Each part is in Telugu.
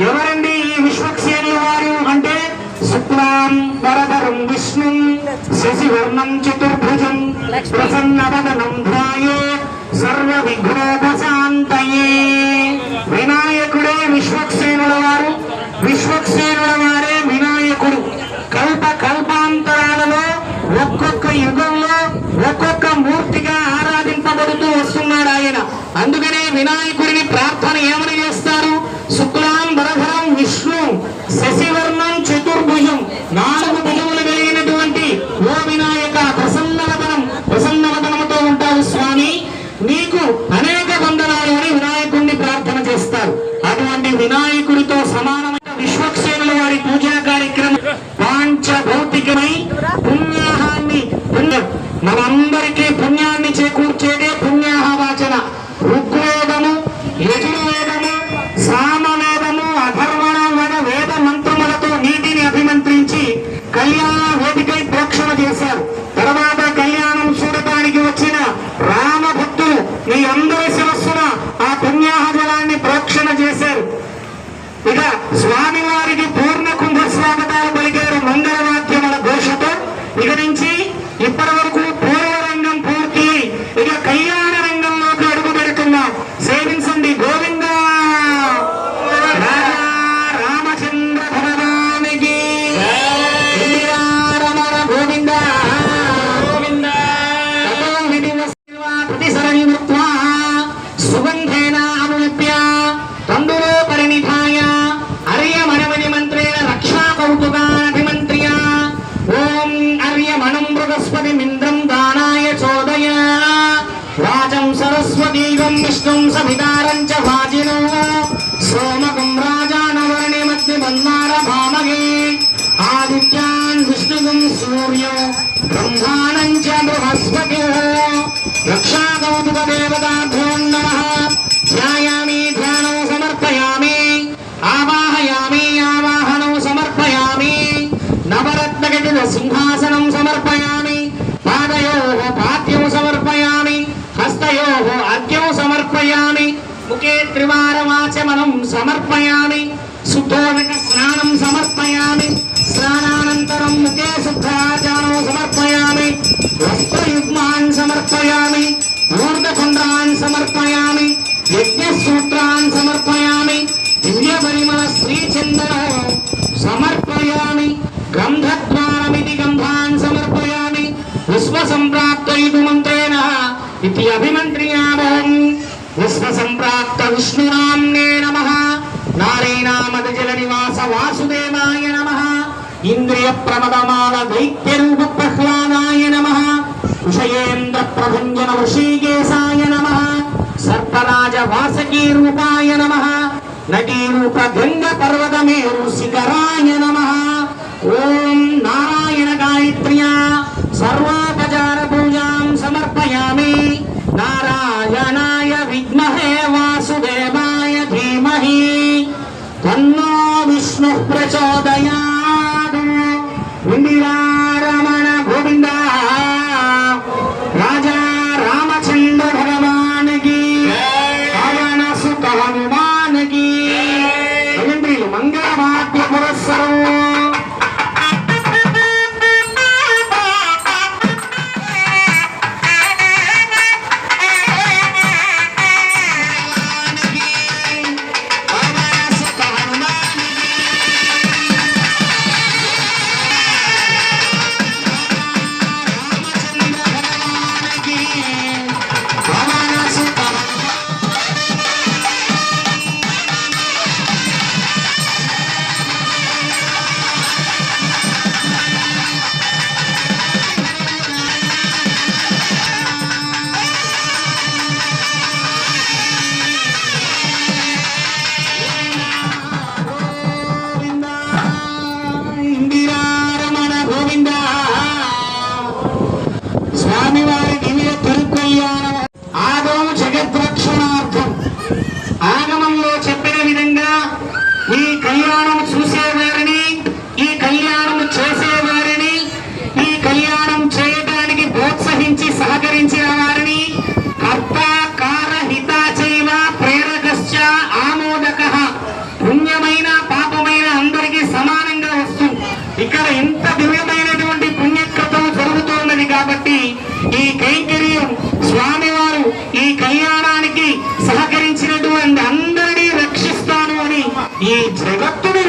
ఎవరండి ఈ విశ్వక్సేని వారు అంటే? శుక్లాం వరదరం విష్ణు శశివర్ణం చతుర్భుజం ప్రసన్నవదనం ధ్యాయే సర్వ విఘ్నోపశాంతయే వినాయకుడే విశ్వక్సేనుల వారు. విశ్వక్సేనుల వారే వినాయకుడు. కల్ప కల్పాంతరాలలో ఒక్కొక్క యుగంలో ఒక్కొక్క మూర్తిగా ఆరాధింపబడుతూ వస్తున్నాడు ఆయన అందుకనే వినాయకుడిని ప్రార్థన ఏమని చేస్తారు శుక్లాం వరధరం విష్ణు శశివర్ణం చతుర్భుజం నాలుగు భుజములు కలిగినటువంటి ఓ వినాయక ప్రసన్నవదనం ప్రసన్నవదనముతో ఉంటావు స్వామి నీకు అనేక వందనాలు అని వినాయకుడిని ప్రార్థన చేస్తారు అటువంటి వినాయకుడితో సమానమైన విశ్వక్సేనుల వారి పూజా కార్యక్రమం పాంచ భౌతికమై పుణ్యాహాన్ని పుణ్య ముఖే త్రివారమాచమనం సమర్పయామి శుద్ధోదక స్నానం సమర్పయామి స్నానానంతరం ముఖే శుద్ధాచారం సమర్పయామి వస్త్రయుగ్మాన్ సమర్పయామి ఊర్ధకుండాన్ సమర్పయామి యజ్ఞసూత్రాన్ సమర్పయామి దివ్య పరిమళ శ్రీచందనం సమర్పయామి గంధద్వారమితి గంధాన్ సమర్పయామి విశ్వ సంప్రాప్త విష్ణునామ్నే నమ. నారాయణామదజల నివాస వాసుదేవాయ నమ. ఇంద్రియ ప్రమదమాల దైత్య రూప ప్రహ్లాదాయ నమ. విషయేంద్ర ప్రభంజన వృషీకేశాయ నమ. సర్పరాజ వాసకీ రూపాయ నమ. నటీ రూప గంగ పర్వతమేరు శిఖరాయ నమ. ఓం నారాయణ గాయత్ర్యా సర్వాపచారభూ విష్ణు ప్రచోదయాత్ ఈ జగత్తుని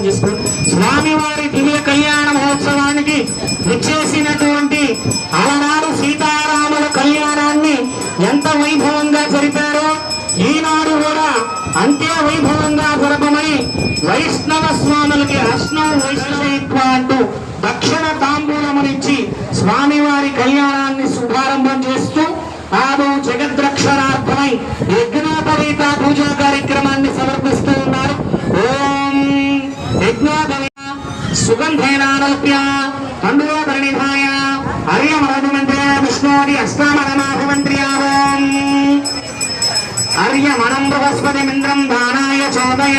నమస్కారం చేస్తూ స్వామివారి దివ్య కళ్యాణ మహోత్సవానికి విచ్చేసినటువంటి అలనాడు సీతారాముల కళ్యాణాన్ని ఎంత వైభవంగా జరిపారో ఈనాడు కూడా అంతే వైభవంగా జరపమని వైష్ణవ స్వాములకి అష్ణవ వైష్ణవత్వ అంటూ దక్షిణ తాంబూలమునిచ్చి స్వామివారి కళ్యాణాన్ని శుభారంభం చేస్తూ ఆదు జగద్రక్షణార్థమై యజ్ఞోపవీత పూజా కార్యక్రమాన్ని సమర్పించారు సుగంధేనానల్ప్య తండోపరిణిధాయ హర్యమరభిమంత్ర్య విష్ణోది అష్టామరమాభిమంత్ర్య ఓం హర్యమణం బృహస్పతిమింద్రం దానాయ చోదయ.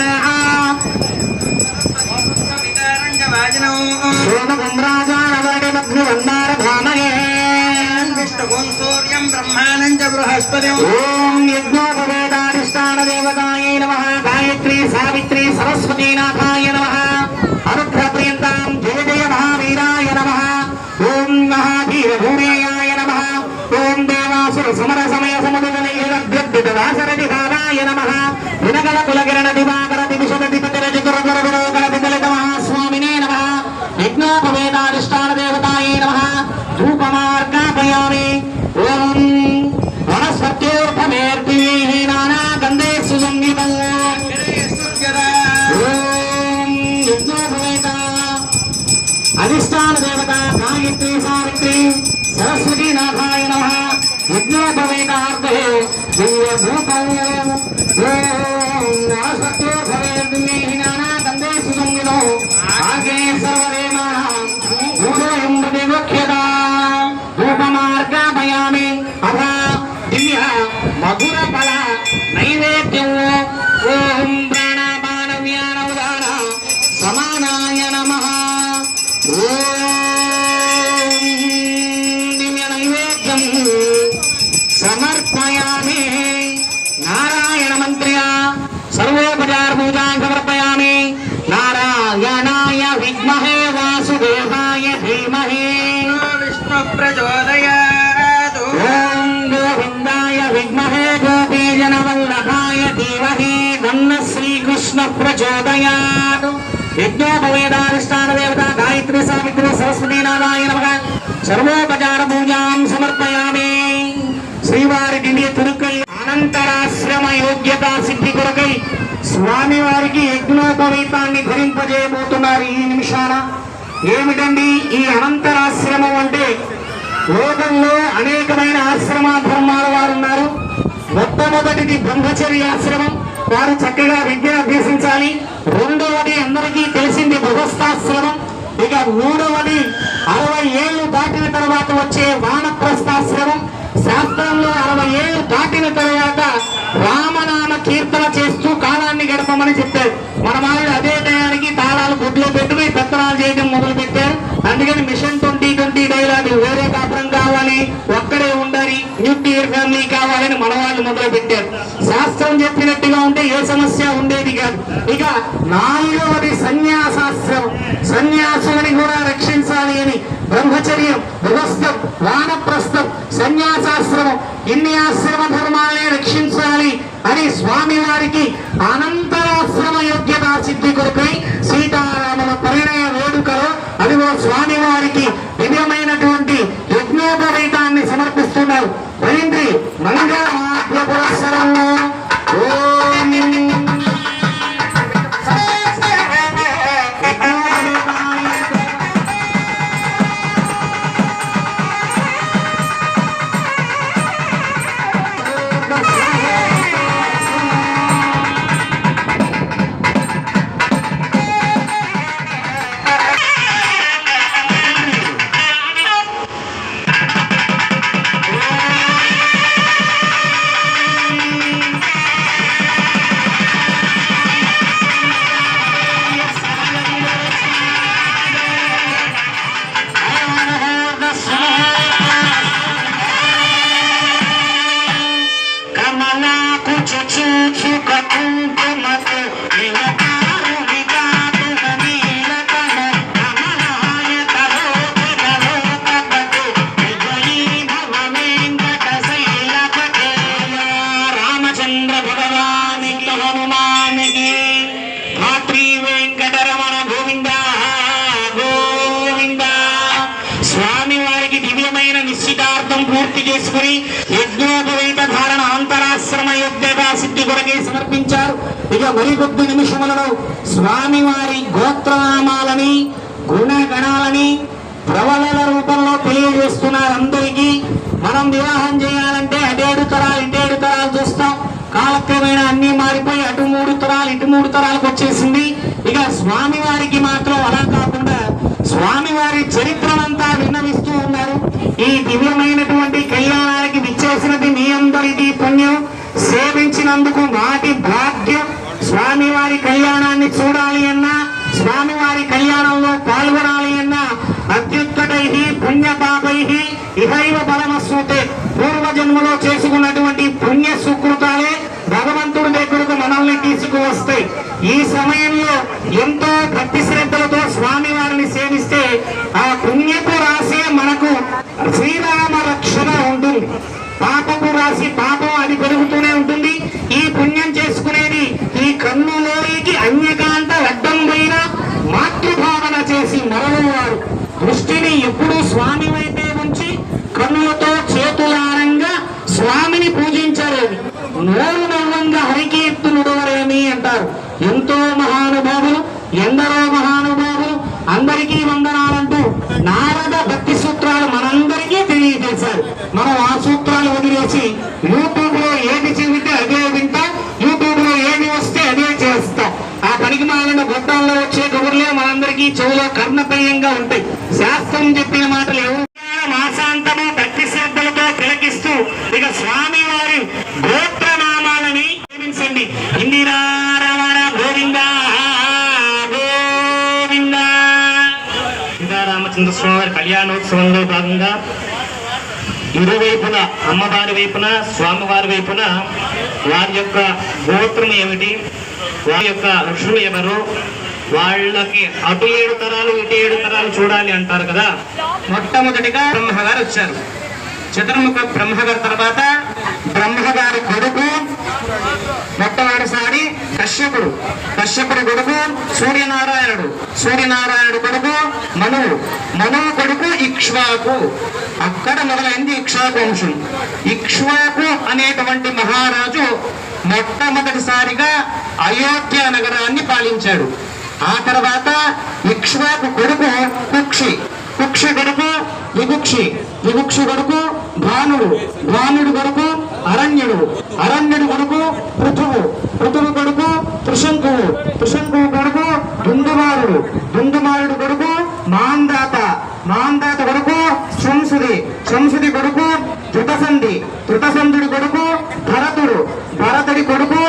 సోమకుంద్రాజానవరిమగ్నివందారధామయే సూర్యం బ్రహ్మాణం చ బృహస్పతి. ఓం యజ్ఞోపవేదాధిష్టాన దేవతాయై నమః. గాయత్రి సావిత్రి సరస్వతీ నాథాయ నమః అనుగ్రహ ప్రియంతాం జయ జయ మహావీరాయ నమః ఓం మహాధీర భూమేయాయ నమః ఓం దేవాసుర సమర సమయ సముద్రనైరభ్యద్భిత వాసరది భావాయ నమః వినగల కులగ యజ్ఞోపవేతార్థే దివ్యభూతం. ఓం వనస్పత్యోర్ధమేర్తిः నానాగంధే సుసంయుతం ఆగే సర్వదేవానాం యజ్ఞోపవేదానుష్ఠాన దేవత గాయత్రి సావిత్రి సరస్వతీ నారాయణ నమః సర్వోపచార పూజాం సమర్పయామి. శ్రీవారి దివ్య తిరుకై అనంతరాశ్రమ యోగ్యత సిద్ధి కొరకై స్వామివారికి యజ్ఞోపవేతాన్ని ధరింపజేయబోతున్నారు ఈ నిమిషాన. ఏమిటండి ఈ అనంతరాశ్రమం అంటే? లోకంలో అనేకమైన ఆశ్రమ ధర్మాల వారు ఉన్నారు మొట్టమొదటిది బ్రహ్మచర్య ఆశ్రమం వారు చక్కగా విద్య అభ్యసించాలి. రెండవది అందరికీ తెలిసింది గృహస్థాశ్రమం. ఇక మూడవది అరవై ఏళ్ళు దాటిన తర్వాత వచ్చే వానప్రస్థాశ్రమం. శాస్త్రంలో అరవై ఏళ్ళు దాటిన తర్వాత రామనామ కీర్తన చేస్తూ కాలాన్ని గడపమని చెప్పారు. మన వాళ్ళు అదే టయానికి తాళాలు గుడ్లో పెట్టుకుని పెత్తనాలు చేయడం మొదలు పెట్టారు అందుకని మిషన్ ట్వంటీ ట్వంటీ డైలాగ్ వేరే కాపురం ఒక్కడే ఉండాలి. న్యూక్లియర్ ఫ్యామిలీ కావాలని మన వాళ్ళు మొదలు పెట్టారు. శాస్త్రం చెప్పినట్టుగా ఉంటే ఏ సమస్య ఉండేది కాదు. ఇక నాలుగవది సన్యాసాస్త్రం సన్యాసులని కూడా రక్షించాలి అని బ్రహ్మచర్యం గృహస్థం వానప్రస్థం సన్యాసాశ్రమం ఇన్ని ఆశ్రమ ధర్మాలనే రక్షించాలి అని స్వామి వారికి అనంతరాశ్రమ యోగ్యత సిద్ధి కొరకై సీతారాముల పరిణయ వేడుకలో అదిగో స్వామి వారికి దివ్యమైనటువంటి యజ్ఞోపవీతాన్ని సమర్పిస్తున్నారు మంగళ మంగళమాద్య పురస్సరం ఓం పూర్తి చేసుకుని యజ్ఞోపవేత ధారణ అంతరాశ్రమ యోగ్యత సిద్ధి కొరకే సమర్పించారు. ఇక మరికొద్ది నిమిషములలో స్వామి వారి గోత్రనామాలని గుణగణాలని ప్రవళల రూపంలో తెలియజేస్తున్నారు అందరికీ. మనం వివాహం చేయాలంటే అటేడు తరాలు ఇటేడు తరాలు చూస్తాం. కాలక్రమేణా అన్ని మారిపోయి అటు మూడు తరాలు ఇటు మూడు తరాలకు వచ్చేసింది. ఇక స్వామి వారికి మాత్రం అలా కాకుండా స్వామివారి చరిత్రనంతా విన్నవిస్తూ ఉన్నారు. ఈ దివ్యమైనటువంటి కళ్యాణానికి విచ్చేసినది మీ అందరిది పుణ్యం. సేవించినందుకు మాటి భాగ్యం. స్వామివారి కళ్యాణాన్ని చూడాలి అన్నా స్వామివారి కళ్యాణంలో పాల్గొనాలి అన్నా అత్యుత్కటై పుణ్యపాపై ఇహైవ బలమస్సుతే పూర్వజన్మలో చేసుకున్నటువంటి పుణ్య సుకృతాలే భగవంతుడి దగ్గరకు మనల్ని తీసుకువస్తాయి. ఈ సమయంలో ఎంతో భక్తి శ్రద్ధలతో స్వామి వారిని సేవిస్తే ఆ పుణ్యపు రాసే మనకు శ్రీరామ రక్షణ ఉంటుంది. పాపపు రాసి పాపం అది పెరుగుతూనే ఉంటుంది. ఈ పుణ్యం చేసుకునేది ఈ కన్నులోకి అన్యకాంత అడ్డం పోయిన మాతృభావన చేసి మరలవారు. దృష్టిని ఎప్పుడూ స్వామి వైపు మనందరికీ చెవులో కర్ణప్రియంగా ఉంటాయి శాస్త్రం చెప్పిన మాటలు ఎవరు మాసాంతము భక్తి శ్రద్ధలతో తిలకిస్తూ ఇక స్వామి వారి గోత్రనామాలని ప్రేమించండి ఇందిరా రమణ గోవింద గోవింద. సీతారామచంద్ర స్వామి వారి కళ్యాణోత్సవంలో భాగంగా ఇరువైపున అమ్మవారి వైపున స్వామివారి వైపున వారి యొక్క గోత్రం ఏమిటి? వారి యొక్క ఋషులు ఎవరు? వాళ్ళకి అటు ఏడు తరాలు ఇటు ఏడు తరాలు చూడాలి అంటారు కదా? మొట్టమొదటిగా బ్రహ్మగారు వచ్చారు. చతుర్ముఖ బ్రహ్మగారి తర్వాత బ్రహ్మగారి కొడుకు మొట్టమొదటిసారి కశ్యపుడు. కశ్యపుడు కొడుకు సూర్యనారాయణుడు. సూర్యనారాయణుడు కొడుకు మనువు. మనువు కొడుకు ఇక్ష్వాకు. అక్కడ మొదలైంది ఇక్ష్వాకు వంశం. ఇక్ష్వాకు అనేటువంటి మహారాజు మొట్టమొదటిసారిగా అయోధ్య నగరాన్ని పాలించాడు. ఆ తర్వాత ఇక్ష్వాకు కొడుకు కుక్షి. కుక్షి కొడుకు విభుక్షి విభుక్షి కొడుకు భానుడు. భానుడు కొడుకు అరణ్యుడు. అరణ్యుడు కొడుకు పృథువు. పృథువు కొడుకు త్రిశంకువు. త్రిశంకువు కొడుకు దుందుమారుడు. దుందుమారుడు కొడుకు మాందాత. మాందాత కొడుకు శంసుది శంసుది కొడుకు ధృతసంధి ధృతసంధుడి కొడుకు భరతుడు భరతుడి కొడుకు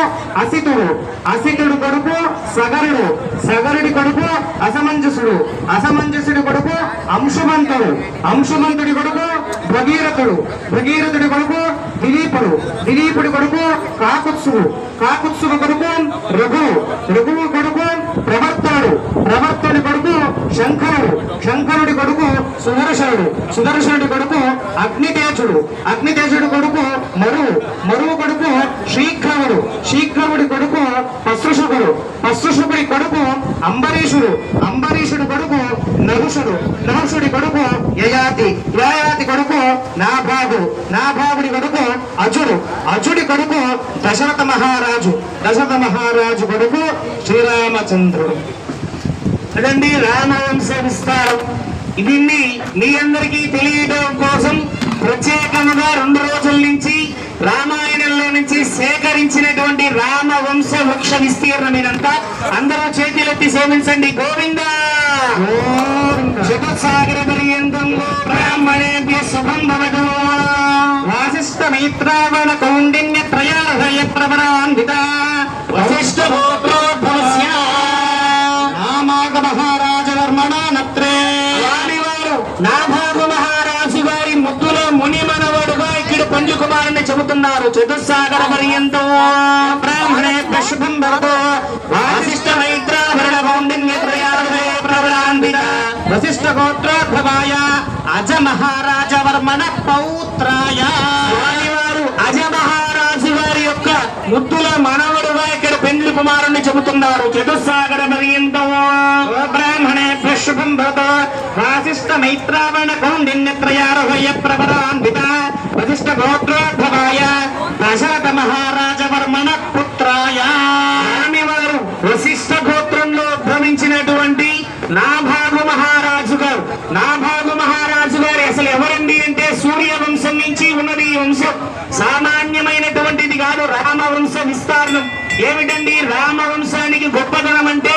అసితుడు అసితుడు కొడుకు సగరుడు సగరుడి కొడుకు అసమంజసుడు అసమంజసుడి కొడుకు అంశుమంతుడు అంశుమంతుడి కొడుకు భగీరథుడు భగీరథుడి కొడుకు దిలీపుడు దిలీపుడి కొడుకు కాకుత్సుడు కాకుత్సుడు కొడుకు రఘువు రఘువు కొడుకు ప్రవర్తనుడు ప్రవర్తనుడి కొడుకు శంకరుడు శంకరుడి కొడుకు సుదర్శనుడు సుదర్శనుడి కొడుకు అగ్నితేజుడు. అగ్నితేజుడి కొడుకు మరువు. మరువు కొడుకు శ్రీక్రముడు. శ్రీక్రముడి కొడుకు పశుషుకుడు పశుషుకుడి కొడుకు అంబరీషుడు. అంబరీషుడి కొడుకు నహుషుడు. నహుషుడి కొడుకు యయాతి. యయాతి కొడుకు నాభాగు. నాభాగుడి కొడుకు అజుడు అజుడి కొడుకు దశరథ మహారాజు. దశరథ మహారాజు కొడుకు శ్రీరామచంద్రుడు. అదండి రామవంశ విస్తారం. దీన్ని మీ అందరికీ తెలియడం కోసం ప్రత్యేకంగా రెండు రోజుల నుంచి రామాయణంలో నుంచి సేకరించినటువంటి రామవంశ వృక్ష విస్తీర్ణం ఇదంతా అందరూ చేతులెత్తి సేవించండి గోవింద! జగత్సాగర పర్యంతంలో బ్రాహ్మణేభ్య శుభం భవతు. వాసిష్ఠ మైత్రావణ కౌండిన్య త్రయాహయ ప్రవరాన్విత కుమారుని చతుస్సాగర పర్యంతో బ్రాహ్మణే శుభం భవతో. వాసిష్ట మైత్రాభరణ కౌండిన్య త్రయాహయ ప్రవరాన్విత. వశిష్ట గోత్రోద్భవాయ అజ మహారాజ వర్మణ పౌత్రాయ. వారు అజ మహారాజు వారి యొక్క ముద్దుల మనవడుగా ఇక్కడ పెండ్లి కుమారుణ్ణి చెబుతున్నారు. చతుస్సాగర పర్యంతో బ్రాహ్మణే శుభం భవత. వాసిష్ఠ మైత్రావణ కౌండిన్యత్రయారోహయ ప్రవరాన్విత వశిష్ఠ గోత్రోద్భవాయ దశరథ మహారాజ వర్మణ పుత్రాయ వారు వశిష్ఠ గోత్రంలో ఉద్భవించినటువంటి నాభాగు మహారాజు గారు నాభాగు మహారాజు గారు అసలు ఎవరండి అంటే సూర్య వంశం నుంచి ఉన్నది ఈ వంశం. సామాన్యమైనటువంటిది కాదు రామవంశ విస్తారణం. ఏమిటండి రామవంశానికి గొప్పతనం అంటే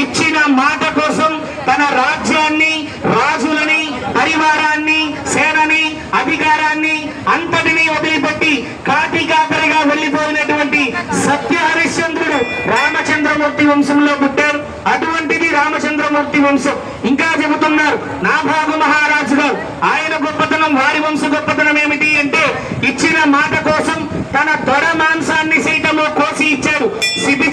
ఇచ్చిన మాట కోసం తన రాజ్యాన్ని రాజులని పరివారాన్ని సేనని అధికారాన్ని అంతటినీ వదిలిపెట్టి కాటికాకరగా వెళ్ళిపోయినటువంటి సత్య హరిశ్చంద్రుడు రామచంద్రమూర్తి వంశంలో పుట్టారు. అటువంటిది రామచంద్రమూర్తి వంశం. ఇంకా చెబుతున్నారు నాభాగు మహారాజు గారు ఆయన గొప్పతనం వారి వంశ గొప్పతనం ఏమిటి అంటే ఇచ్చిన మాట కోసం తన తొడ మాంసాన్ని సైతము కోసి ఇచ్చాడు. శిబి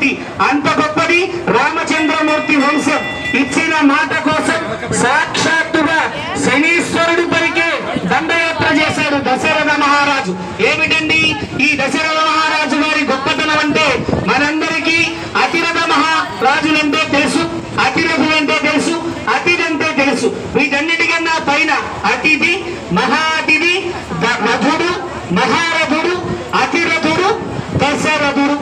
చక్రవర్తి అంత గొప్పది రామచంద్రమూర్తి వంశం. ఇచ్చిన మాట కోసం సాక్షాత్తుగా శనీశ్వరుడు పలికే దండయాత్ర చేశాడు దశరథ మహారాజు. ఏమిటండి? ఈ దశరథ మహారాజు గారి గొప్పతనం అంటే మనందరికీ అతిరథ మహారాజులంటే తెలుసు అతిరథులంటే తెలుసు అతిథి అంటే తెలుసు. వీటన్నిటికన్నా పైన అతిథి మహా అతిథి ద- రథుడు మహారథుడు అతిరథుడు దశరథుడు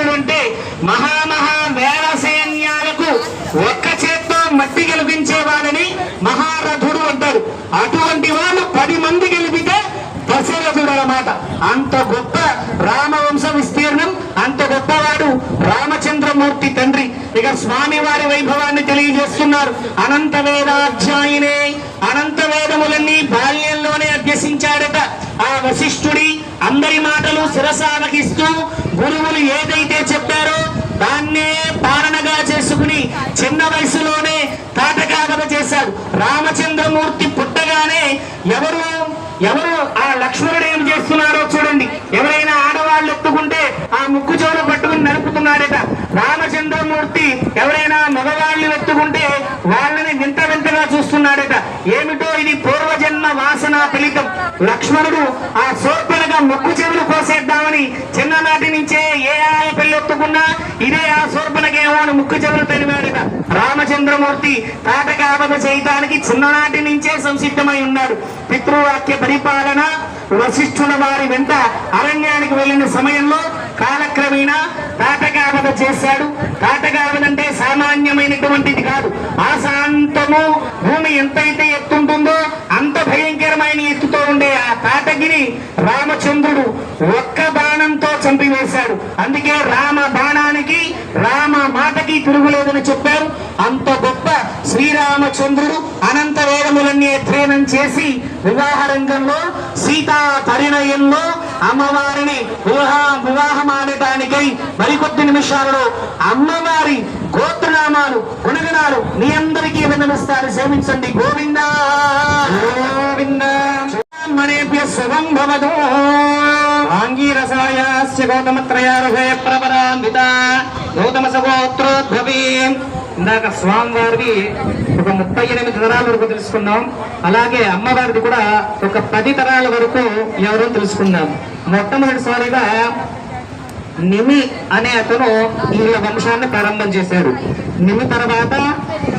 ఏమిటండి మహామహా వేల సైన్యాలకు ఒక్క చేత్తో మట్టి గెలిపించేవాడని మహారథుడు అంటారు. అటువంటి వాళ్ళు పది మంది గెలిపితే దశరథుడు అన్నమాట అంత గొప్ప రామవంశ విస్తీర్ణం అంత గొప్పవాడు రామచంద్రమూర్తి తండ్రి. ఇక స్వామి వారి వైభవాన్ని తెలియజేస్తున్నారు. అనంత వేదాధ్యాయునే అనంత వేదములన్నీ బాల్యంలోనే ఉపదేశించాడట ఆ వశిష్ఠుడి అందరి మాటలు శిరసావహిస్తూ గురువులు ఏదైతే చెప్పారో దాన్నే పాలనగా చేసుకుని చిన్న వయసులోనే తాటకాగత చేశాడు. రామచంద్రమూర్తి పుట్టగానే ఎవరు ఎవరు ఆ లక్ష్మణుడు ఏం చేస్తున్నారో చూడండి. ఎవరైనా ఆడవాళ్ళు ఎత్తుకుంటే ఆ ముక్కు చెవులు పట్టుకుని నడుపుతున్నాడట. రామచంద్రమూర్తి ఎవరైనా మగవాళ్ళు ఎత్తుకుంటే వాళ్ళని వింత వింతగా చూస్తున్నాడట. ఏమిటో లక్ష్మణుడు ఆ శూర్పణగా ముక్కు చెవులు కోసేద్దామని చిన్ననాటి నుంచే ఏ ఆయ ఎత్తుకున్నా ఇదే ఆ శూర్పణకేమో అని ముక్కు చెవులు తెలివాడట. రామచంద్రమూర్తి తాటకాపద చేయటానికి చిన్ననాటి నుంచే సంసిద్ధమై ఉన్నాడు. పితృవాక్య పరిపాలన వశిష్ఠుల వారి వెంట అరణ్యానికి వెళ్ళిన సమయంలో కాలక్రమేణా తాటకాపద చేశాడు. తాటకావధ అంటే సామాన్యమైనటువంటిది కాదు. ఆశాంతము భూమి ఎంతైతే ఎత్తుంటుందో అంత భయంకరమైన ఎత్తుతో ఉండే ఆ తాటగిని రామచంద్రుడు ఒక్క బాణంతో చంపివేశాడు. అందుకే రామ బాణానికి రామ మాటకి తిరుగులేదని చెప్పారు. అంత గొప్ప శ్రీరామచంద్రుడు అనంత వేదములన్నీ అధ్యయనం చేసి వివాహ రంగంలో సీతా పరిణయంలో అమ్మవారిని వివాహ వివాహం ఆడటానికై మరికొద్ది నిమిషాలలో అమ్మవారి గోత్రనామాలు గుణగణాలు మీ అందరికీ విన్నమిస్తారు సేవించండి గోవింద. గోవింద. మనేభ్య శుభం భవదో ఆంగీరసాయాస్య గౌతమత్రయారభయ ప్రవరాన్విత గౌతమ సగోత్రోద్భవీ ఇందాక స్వామివారిది ఒక ముప్పై ఎనిమిది తరాల వరకు తెలుసుకున్నాం. అలాగే అమ్మవారిది కూడా ఒక పది తరాల వరకు ఎవరో తెలుసుకున్నాం. మొట్టమొదటిసారిగా నిమి అనే అతను వీళ్ళ వంశాన్ని ప్రారంభం చేశారు. నిమి తర్వాత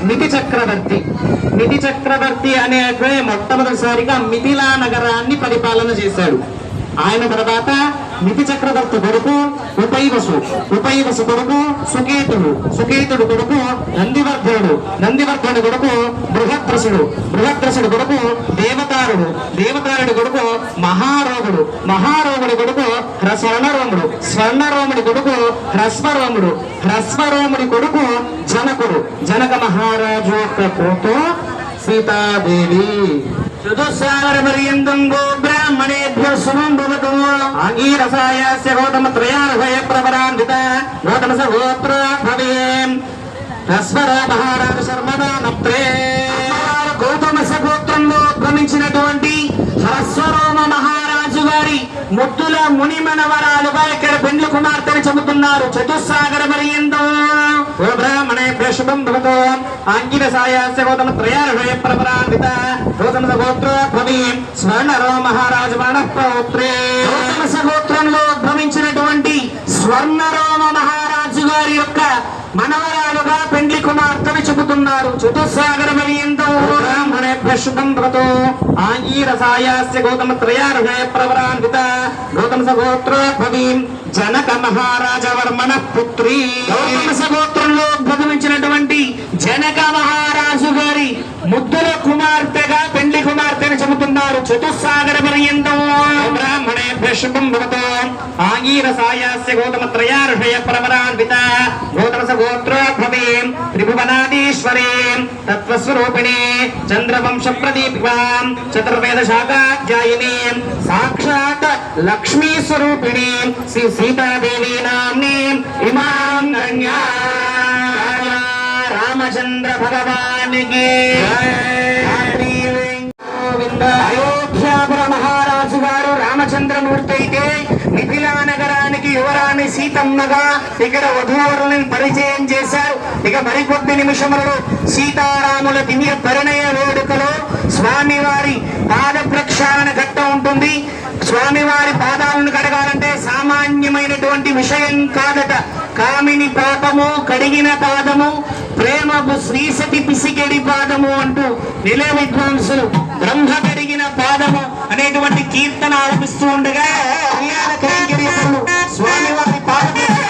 మితి చక్రవర్తి. మితి చక్రవర్తి అనే అతనే మొట్టమొదటిసారిగా మిథిలా నగరాన్ని పరిపాలన చేశాడు. ఆయన తర్వాత నితి చక్రవర్తి కొడుకు ఉపైవసు ఉపైవసు కొడుకు సుకేతుడు సుకేతుడు కొడుకు నందివర్ధనుడు నందివర్ధనుడు కొడుకు బృహద్రసుడు బృహద్రసుడు కొడుకు దేవతారుడు దేవతారుడి కొడుకు మహారోగుడు మహారోగుడి కొడుకు స్వర్ణరోముడు స్వర్ణరోముడి కొడుకు హ్రస్వరోముడు హ్రస్వరోముడి కొడుకు జనకుడు జనక మహారాజు యొక్క కూతు సీతాదేవి. చతుస్సాగర పర్యంతం గోబ్రా బ్రాహ్మణేభ్య శుభం భవతు ఆంగీరసాయస్య గౌతమ త్రయార్హయ ప్రవరాన్విత గౌతమ సహోత్ర భవేం తస్వర మహారాజ శర్మదా నప్త్రే గౌతమ సగోత్రంలో భ్రమించినటువంటి హ్రస్వరోమ మహారాజు గారి ముద్దుల మునిమనవరాలుగా ఇక్కడ పెండ్లు కుమార్తెను చెబుతున్నారు చతుస్సాగర పర్యంతం ఓ బ్రాహ్మణే ప్రశుభం భవతో. ఆంగిర సాయాస్య గౌతమ త్రయార్హయ ప్రవరాన్విత గౌతమ సగోత్ర భవీం స్వర్ణరో మహారాజు బాణపౌత్రే గోతమ సగోత్రంలో ఉద్భవించినటువంటి స్వర్ణరో వారి యొక్క మనవరాలుగా పెండ్లి కుమార్తెను చెబుతున్నారు. చతుస్సాగర పర్యంతో ఆంగీరసాయాస్య గౌతమ త్రయార్హయ ప్రవరాన్విత. గౌతమ సగోత్ర జనక మహారాజ వర్మణ పుత్రి. గౌతమ సగోత్రంలో ఉద్భవించినటువంటి జనక మహారాజు గారి ముద్దుల కుమార్తెగా పెండ్లి కుమార్తెను చెబుతున్నారు. చతుస్సాగర పర్యంతం బ్రాహ్మణ शुभम भवतो। आङ्गीरसायास्य गोतमत्रयार्षय परमरान्विता गोत्रसगोत्रोद्भवीं त्रिभुवनादीश्वरीं, तत्त्वस्वरूपिणी साक्षात चतुर्वेदशाखाध्यायिनीं, साक्षात् लक्ष्मीस्वरूपिणीं, श्री सीतादेवी नाम्नीं, इमां गण्या रामचन्द्र भगवान् की ధన్యా రామచంద్ర గారు రామచంద్రమూర్తి అయితే మిథిలా నగరానికి యువరాణి సీతమ్మగా ఇక్కడ వధూవరులను పరిచయం చేశారు. ఇక మరికొద్ది నిమిషములలో సీతారాముల దివ్య పరిణయ వేడుకలో స్వామివారి పాద ప్రక్షాళన ఘట్టం ఉంటుంది. స్వామివారి పాదాలను కడగాలంటే సామాన్యమైనటువంటి విషయం కాదట. కామిని పాపము కడిగిన పాదము ప్రేమపు శ్రీసతి పిసికెడి పాదము అంటూ నిలయ విద్వాంసులు బ్రహ్మగడి ఆయన పాదము అనేటువంటి కీర్తన ఆలపిస్తూ ఉండగా స్వామివారి పాదము